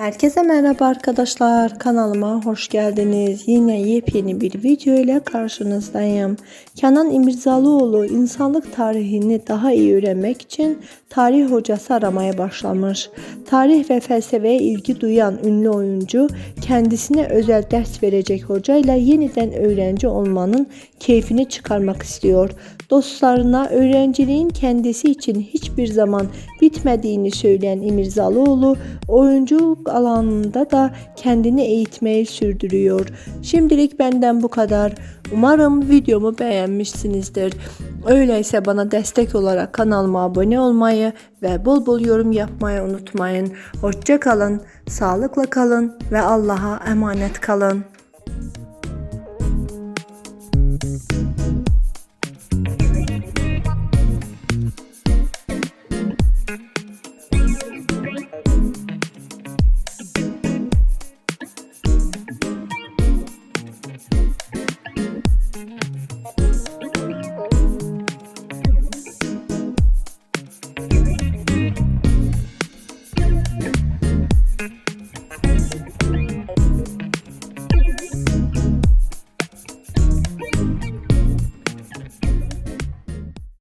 Herkese merhaba arkadaşlar. Kanalıma hoş geldiniz. Yine yepyeni bir video ile karşınızdayım. Kenan İmirzalıoğlu insanlık tarihini daha iyi öğrenmek için tarih hocası aramaya başlamış. Tarih ve felsefeye ilgi duyan ünlü oyuncu kendisine özel ders verecek hocayla yeniden öğrenci olmanın keyfini çıkarmak istiyor. Dostlarına öğrenciliğin kendisi için hiçbir zaman bitmediğini söyleyen İmirzalıoğlu oyunculuk alanında da kendini eğitmeyi sürdürüyor. Şimdilik benden bu kadar. Umarım videomu beğenmişsinizdir. Öyleyse bana destek olarak kanalıma abone olmayı ve bol bol yorum yapmayı unutmayın. Hoşça kalın, sağlıkla kalın ve Allah'a emanet kalın.